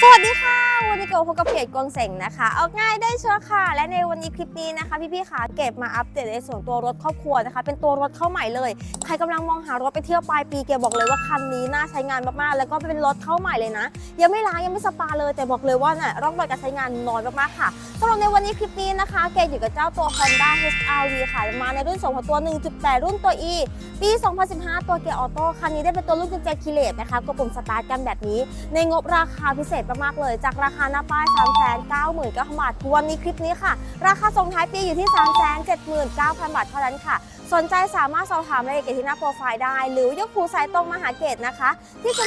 สวัสดีค่ะ วันนี้เกิดพบกับเกดกวงเสงนะคะ เอาง่ายได้เชื่อค่ะ และในวันนี้คลิปนี้นะคะ พี่ๆค่ะเก็บมาอัปเดตในส่วนตัวรถครอบครัวนะคะ เป็นตัวรถเข้าใหม่เลย ใครกำลังมองหารถไปเที่ยวปลายปีเกดบอกเลยว่าคันนี้น่าใช้งานมากๆ แล้วก็เป็นรถเข้าใหม่เลยนะ ยังไม่ล้างยังไม่สปาเลย แต่บอกเลยว่าน่ะร่องรอยการใช้งานน้อยมากๆค่ะสำหรับในวันนี้คลิปนี้นะคะ เกดอยู่กับเจ้าตัว Honda HR-V ค่ะ มาในรุ่นส่งของตัว 1.8 รุ่นตัว E ปี 2015 ตัวเกียร์ออโต้คันนี้ได้เป็นตัวรุ่นกุญแจคีเลตนะคะกดปุ่มสตาร์ทกันแบบนี้ ในงบราคาพิเศษมากๆเลยจากราราคาหน้าป้าย 3 9 9 0 0 0บาทวันนี้คลิปนี้ค่ะ ราคาส่งท้ายปีอยู่ที่ 3 7 9 0 0 0 บาทเท่านั้นค่ะ สนใจสามารถสอบถามรายละเอียดที่หน้าโปรไฟล์ได้ หรือยกคูสายตรงมาหาเกตนะคะ ที่0 3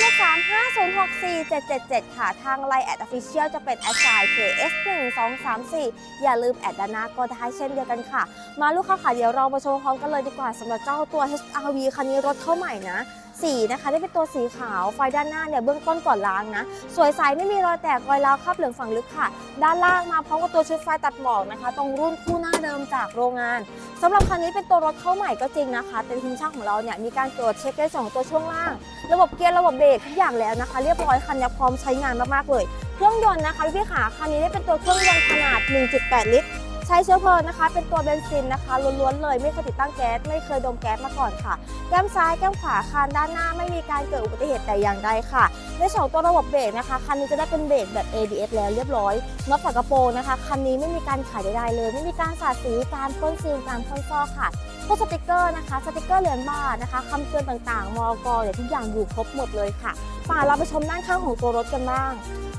5 0 6 4 7 7 7ค่ะ ทางไลน์แอดออฟฟิเชียลจะเป็นแอดไซน์ KS 1 2 3 4อย่าลืมแอดด้าน้าก็ได้เช่นเดียวกันค่ะ มาลูกค้าค่ะเดี๋ยวเรามาชมพร้อมกันเลยดีกว่าสำหรับเจ้าตัว HRV คันนี้รถเข้าใหม่นะ สีนะคะได้เป็นตัวสีขาว ไฟด้านหน้าเนี่ยเบื้องต้นก่อนล้างนะ สวยใสไม่มีรอยแตกรอยร้าวคราบเหลืองฝังลึกค่ะ ด้านล่างมาพร้อมกับตัวชุดไฟตัดหมอกนะคะ ตรงรุ่นคู่หน้าเดิมจากโรงงานสำหรับคันนี้เป็นตัวรถเข้าใหม่ก็จริงนะคะ แต่ทีมช่างของเราเนี่ยมีการตรวจเช็คในส่วนของตัวช่วงล่าง ระบบเกียร์ระบบเบรกทุกอย่างแล้วนะคะ เรียบร้อยคันนี้พร้อมใช้งานมากๆเลย เครื่องยนต์นะคะพี่ขาคันนี้ได้เป็นตัวเครื่องยนต์ขนาด 1.8 ลิตร ใช้เชื้อเพลิงนะคะ เป็นตัวเบนซินนะคะล้วนๆเลยไม่เคยติดตั้งแก๊สไม่เคยดมแก๊สมาก่อนค่ะ แก้มซ้ายแก้มขวาคานด้านหน้าไม่มีการเกิดอุบัติเหตุแต่อย่างใดค่ะ ในส่วนของตัวระบบเบรกนะคะคันนี้จะได้เป็นเบรกแบบ ABS แล้วเรียบร้อยน็อตฝากระโปรงนะคะคันนี้ไม่มีการขายใดๆเลย ไม่มีการสาดสีการพ่นซีลการพ่นซอกค่ะ วกสติกเกอร์นะคะ สติกเกอร์เหรียญบาทนะคะคำเตือนต่างๆ มอกเนี่ยทุกอย่างอยู่ครบหมดเลยค่ะป่าเราไปชมด้านข้างของตัวรถกันบ้าง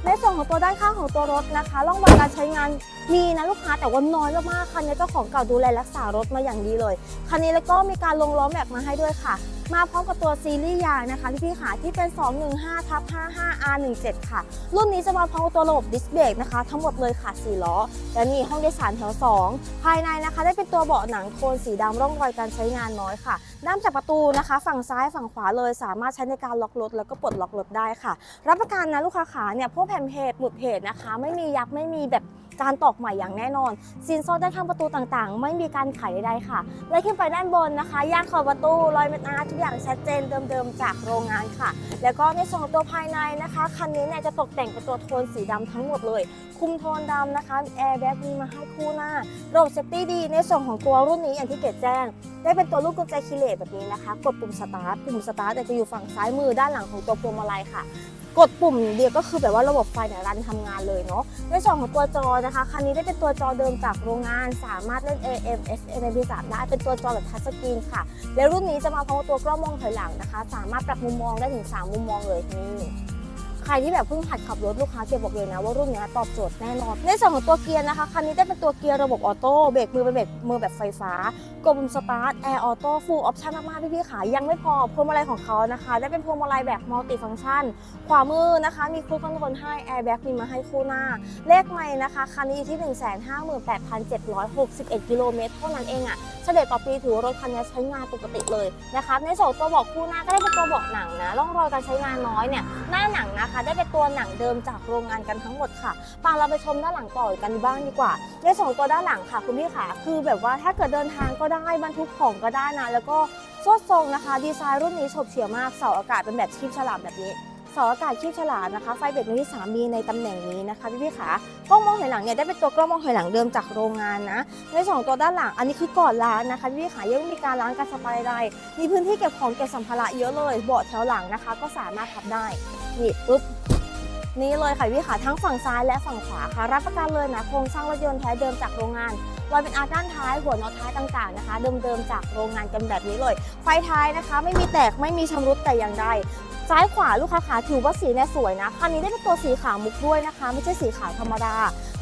ในส่วนของตัวด้านข้างของตัวรถนะคะร่องรอยการใช้งานมีนะลูกค้าแต่ว่าน้อยมากๆคันนี้เจ้าของเก่าดูแลรักษารถมาอย่างดีเลย คันนี้แล้วก็มีการลงล้อแม็กมาให้ด้วยค่ะ มาพร้อมกับตัวซีรีส์ยางนะคะที่พี่ขาที่เป็น 215ทับ55 R17 ค่ะ รุ่นนี้จะมาพร้อมกับตัวระบบดิสเบรกนะคะ ทั้งหมดเลยค่ะ4ล้อ และนี่ห้องโดยสารแถว 2 ภายในนะคะ ได้เป็นตัวเบาะหนังโทนสีดำร่องรอยการใช้งานน้อยค่ะ ด้านจากประตูนะคะ ฝั่งซ้ายฝั่งขวาเลยสามารถใช้ในการล็อกรถแล้วก็ปลดล็อกรถได้ค่ะ รับประกันนะลูกค้าขาเนี่ยพวกแผ่นเพจหมุดเพจนะคะ ไม่มียับไม่มีแบบการตอกใหม่อย่างแน่นอนซีนโซ่ด้านข้างประตูต่างๆ ไม่มีการไขใดๆค่ะไล่ขึ้นไปด้านบนนะคะย่างขอบประตูรอยเม็ดอาร์ทุกอย่างชัดเจนเดิมๆจากโรงงานค่ะ แล้วก็ในส่วนของตัวภายในนะคะคันนี้เนี่ยจะตกแต่งเป็นตัวโทนสีดำทั้งหมดเลย คุมโทนดำนะคะแอร์แบ็กมีมาให้คู่หน้าระบบเซฟตี้ดี ในส่วนของตัวรุ่นนี้อย่างที่เกดแจ้ง ได้เป็นตัวลูกกุญแจคีเลตแบบนี้นะคะ กดปุ่มสตาร์ทปุ่มสตาร์ทจะอยู่ฝั่งซ้ายมือด้านหลังของตัวพวงมาลัยค่ะ กดปุ่มเดียวก็คือแบบว่าระบบไฟเนี่ยรันทำงานเลยเนาะในส่วนของตัวจอนะคะคันนี้ได้เป็นตัวจอเดิมจากโรงงาน สามารถเล่น AM FM MP3 ได้เป็นตัวจอแบบทัชสกรีนค่ะ แล้วรุ่นนี้จะมาพร้อมตัวกล้องมองถอยหลังนะคะ สามารถปรับมุมมองได้ถึง 3 มุมมองเลยนี่ รที่แบบเพิ่งหัดขับรถลูกค้าเก็บบอกเลยนะว่ารุ่นนี้ตอบโจทย์แน่นอน ในส่วนของตัวเกียร์นะคะคันนี้ได้เป็นตัวเกียร์ระบบออโต้เบรกมือเป็นเบรกมือแบบไฟฟ้ากดปุ่มสตาร์ทแอร์ออโต้ฟูลออปชั่นมากๆพี่ๆขายังไม่พอพวงมาลัยของเขานะคะ ได้เป็นพวงมาลัยแบบมัลติฟังก์ชันขวามือนะคะ มีครูคอนโทรลให้แอร์แบ็กมีมาให้คู่หน้า เลขไม่นะคะคันนี้อยู่ที่ 158,761 กิโลเมตรเท่านั้นเองอะเฉลี่ยต่อปีถือว่ารถคันนี้ใช้งานปกติเลยนะคะในส่วนตัวเบอกคู่หน้าก็ได้เป็นตัวเบาะหนังนะร่องรอยการใช้งานน้อยเนี่ยหน้าหนังนะคะได้เป็นตัวหนังเดิมจากโรงงานกันทั้งหมดค่ะปาเราไปชมด้านหลังต่อกันบ้างดีกว่า ในส่วนของตัวด้านหลังค่ะ คุณพี่ขาคือแบบว่าถ้าเกิดเดินทางก็ได้บรรทุกของก็ได้นะ แล้วก็สวดทรงนะคะ ดีไซน์รุ่นนี้ฉบเฉี่ยวมากเสาอากาศเป็นแบบชีพฉลามแบบนี้ สาอากาศชีพฉลามนะคะไฟเบรกมือที่สามีในตำแหน่งนี้นะคะพี่พี่ขากล้องมองถอยหลังเนี่ยได้เป็นตัวกล้องมองถอยหลังเดิมจากโรงงานนะในสองตัวด้านหลังอันนี้คือก่อนล้างนะคะพี่พี่ขายังม่มีการล้างการสปายใดมีพื้นที่เก็บของเก็บสัมภาระเยอะเลยเบาะแถวหลังนะคะ ก็สามารถพับได้นี่ปุ๊บนี่เลยค่ะพี่ขาทั้งฝั่งซ้ายและฝั่งขวาค่ะรับประกันเลยนะโครงสร้างรถยนต์แท้เดิมจากโรงงานรอยเป็นอาร์ด้านท้ายหัวน็อตท้ายต่างๆนะคะ เดิมๆจากโรงงานกันแบบนี้เลย ไฟท้ายนะคะ ไม่มีแตกไม่มีชำรุดแต่อย่างใดซ้ายขวาลูกค้าขาถือว่าสีเนี่ยสวยนะคันนี้ได้เป็นตัวสีขาวมุกด้วยนะคะ ไม่ใช่สีขาวธรรมดา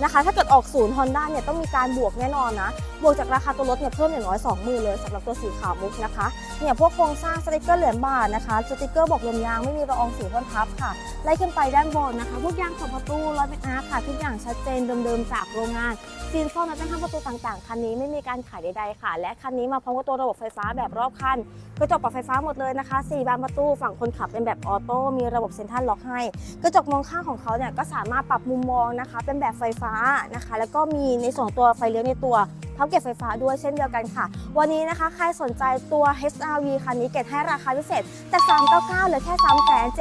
นะคะ ถ้าเกิดออกศูนย์ฮอนด้าเนี่ยต้องมีการบวกแน่นอนนะ บวกจากราคาตัวรถเนี่ยเพิ่มอย่างน้อย2มือเลยสำหรับตัวสีขาวมุกนะคะเนี่ยพวกโครงสร้างสติกเกอร์เหรียญบาทนะคะสติกเกอร์บอกลมยางไม่มีละอองสีพ่นทับค่ะไล่ขึ้นไปด้านบนนะคะ พวกยางขอบประตูร้อยเป็นอาร์ค่ะทุกอย่างชัดเจนเดิมๆจากโรงงานซีนโซ่นัดข้างประตูต่างๆ คันนี้ไม่มีการขายใดๆค่ะ และคันนี้มาพร้อมกับตัวระบบไฟฟ้าแบบรอบคันกระจกปรับไฟฟ้าหมดเลยนะคะ4บานประตูฝั่งคนขับเป็นแบบออโต้มีระบบเซ็นทรัลล็อกให้ กระจกมองข้างของเขาเนี่ยก็สามารถปรับมุมมองนะคะ เป็นแบบไฟฟ้านะคะ แล้วก็มีในส่วนของตัวไฟเลี้ยวในตัว ร้อมเก็บไฟฟ้าด้วยเช่นเดียวกันค่ะ วันนี้นะคะใครสนใจตัว HRV คันนี้เกตให้ราคาพิเศษ แต่ 399เหลือแค่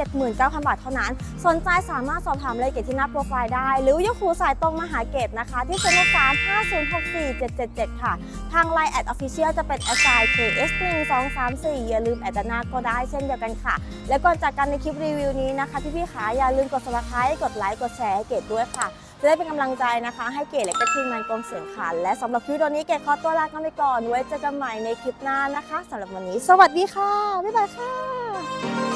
379,000 บาทเท่านั้น สนใจสามารถสอบถามรายละเอียดที่หน้าโปรไฟล์ได้ หรือยกหูสายตรงมาหาเกตนะคะ ที่0 3 5 0 6 4 7 7 7 ค่ะ ทาง Line แอดออฟฟิเชียลจะเป็น a SIKS 1 2 3 4อย่าลืมแอดนาก็ได้เช่นเดียวกันค่ะ และก่อนจากกันในคลิปรีวิวนี้นะคะพี่ๆขาอย่าลืมกด subscribe กดไลค์กดแชร์ให้เกดด้วยค่ะ จะได้เป็นกำลังใจนะคะ ให้เกดและก็ทีมงานกองเสียงคัน และสำหรับคลิปตอนนี้เกดขอตัวลากันไปก่อน ไว้เจอกันใหม่ในคลิปหน้านะคะสำหรับวันนี้ สวัสดีค่ะ บ๊ายบายค่ะ